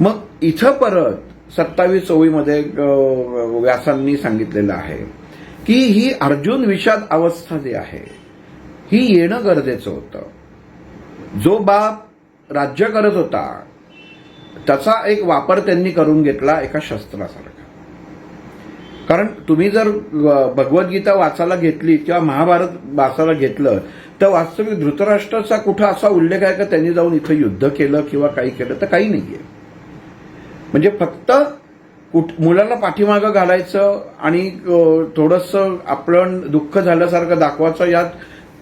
मग इथं परत सत्तावीस चोवीमध्ये व्यासांनी सांगितलेलं आहे की ही अर्जुन विषाद अवस्था जी आहे ही येणं गरजेचं होतं. जो बाप राज्य करत होता त्याचा एक वापर त्यांनी करून घेतला एका शस्त्रासारखा. कारण तुम्ही जर भगवद्गीता वाचायला घेतली किंवा महाभारत वाचायला घेतलं तर वास्तविक धृतराष्ट्राचा कुठं असा उल्लेख आहे का त्यांनी जाऊन इथं युद्ध केलं किंवा काही केलं तर काही नाहीये. म्हणजे फक्त कुठ मुलाला पाठीमागं घालायचं आणि थोडंसं आपण दुःख झाल्यासारखं दाखवायचं यात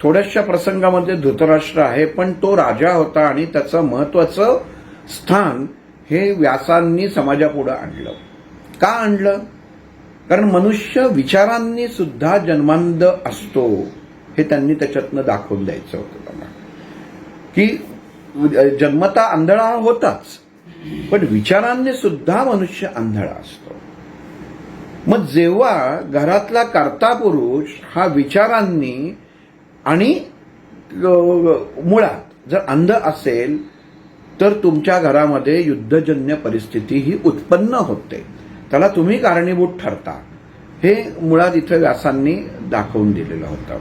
थोड्याशा प्रसंगामध्ये धृतराष्ट्र आहे पण तो राजा होता आणि त्याचं महत्वाचं स्थान हे व्यासांनी समाजापुढं आणलं. का आणलं? कारण मनुष्य विचारांनी सुद्धा जन्मांध असतो हे त्यांनी त्याच्यातनं दाखवून द्यायचं होतं त्यांना की जन्मता आंधळा होताच. पण विचारांनी सुद्धा मनुष्य आंधळा असतो. मग जेव्हा घरातला कर्ता पुरुष हा विचारांनी आणि मुळात जर अंध असेल तर तुमच्या घरामध्ये युद्धजन्य परिस्थिती ही उत्पन्न होते. त्याला तुम्ही कारणीभूत ठरता. हे मुळात इथं व्यासांनी दाखवून दिलेलं होतं.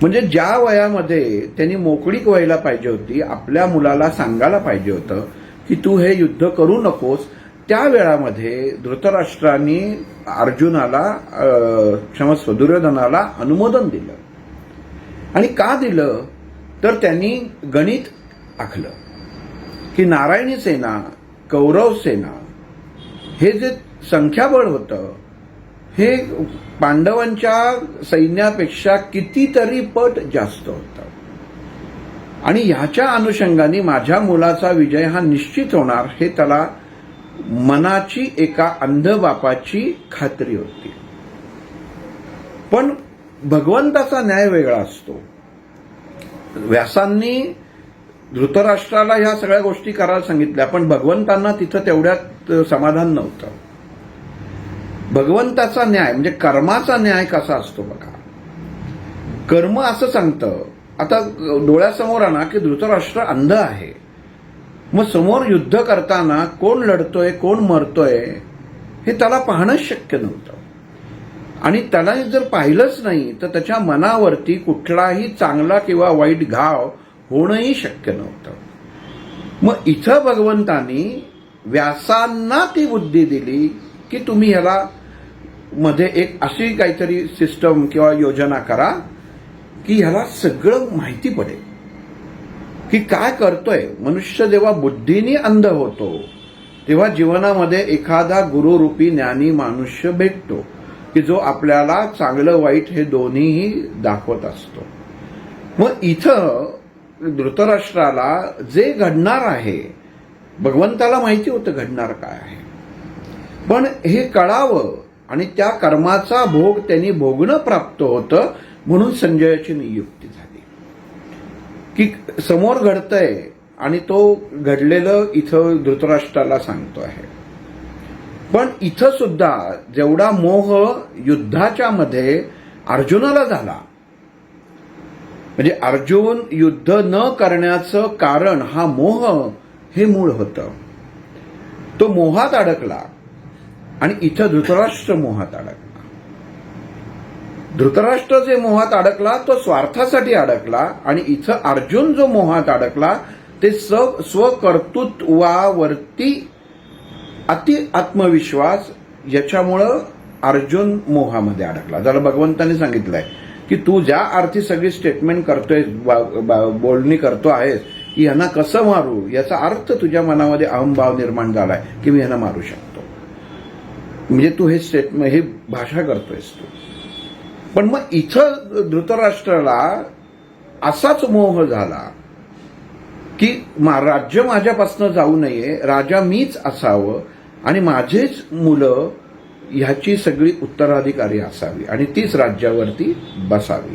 म्हणजे ज्या वयामध्ये त्यांनी मोकळीक व्हायला पाहिजे होती आपल्या मुलाला सांगायला पाहिजे होतं की तू हे युद्ध करू नकोस. त्या वेळामध्ये धृतराष्ट्रांनी अर्जुनाला क्षमस्व दुर्योधनाला अनुमोदन दिलं. आणि का दिलं? तर त्यांनी गणित आखलं की नारायणी सेना कौरव सेना हे जे संख्याबळ होतं हे पांडवांच्या सैन्यापेक्षा कितीतरी पट जास्त होतं. आणि ह्याच्या अनुषंगाने माझ्या मुलाचा विजय हा निश्चित होणार हे त्याला मनाची एका अंध बापाची खात्री होती. पण भगवंताचा न्याय वेगळा असतो. व्यासांनी धृतराष्ट्राला ह्या सगळ्या गोष्टी करायला सांगितल्या पण भगवंतांना तिथं तेवढ्यात समाधान नव्हतं. भगवंताचा न्याय म्हणजे कर्माचा न्याय कसा असतो बघा. कर्म असं सांगतं आता डोळ्यासमोर आणा की धृतराष्ट्र अंध आहे. मग समोर युद्ध करताना कोण लढतोय कोण मरतोय हे त्याला पाहणंच शक्य नव्हतं. आणि त्याला जर पाहिलंच नाही तर त्याच्या मनावरती कुठलाही चांगला किंवा वाईट घाव होणंही शक्य नव्हतं. मग इथं भगवंतानी व्यासांना ती बुद्धी दिली की तुम्ही ह्याला मध्ये एक अशी काहीतरी सिस्टम किंवा योजना करा की ह्याला सगळं माहिती पडेल. की काय करतोय? मनुष्य जेव्हा बुद्धीने अंध होतो तेव्हा जीवनामध्ये एखादा गुरुरूपी ज्ञानी मनुष्य भेटतो की जो आपल्याला चांगलं वाईट हे दोन्हीही दाखवत असतो. मग इथं धृतराष्ट्राला जे घडणार आहे भगवंताला माहिती होतं घडणार काय आहे. पण हे कळावं आणि त्या कर्माचा भोग त्यांनी भोगणं प्राप्त होतं म्हणून संजयाची नियुक्ती झाली. की समोर घडतंय आणि तो घडलेलं इथं धृतराष्ट्राला सांगतो आहे. पण इथं सुद्धा जेवढा मोह युद्धाच्या मध्ये अर्जुनाला झाला म्हणजे अर्जुन युद्ध न करण्याचं कारण हा मोह हे मूळ होतं. तो मोहात अडकला आणि इथं धृतराष्ट्र मोहात अडकला. धृतराष्ट्र जे मोहात अडकला तो स्वार्थासाठी अडकला आणि इथं अर्जुन जो मोहात अडकला ते स स्वकर्तृत्वावरती अति आत्मविश्वास याच्यामुळं अर्जुन मोहामध्ये अडकला. ज्याला भगवंतांनी सांगितलंय की तू ज्या अर्थी सगळी स्टेटमेंट करतोय बा- बा- बोलणी करतो आहेस की यांना कसं मारू? याचा अर्थ तुझ्या मनामध्ये अहमभाव निर्माण झालाय की मी यांना मारू शकतो. म्हणजे तू हे स्टेटमेंट हे भाषा करतोयस तू. पण मग इथं धृतराष्ट्राला असाच मोह झाला की मा- राज्य माझ्यापासनं जाऊ नये राजा मीच असावं आणि माझेच मुलं ह्याची सगळी उत्तराधिकारी असावी आणि तीच राज्यावरती बसावी.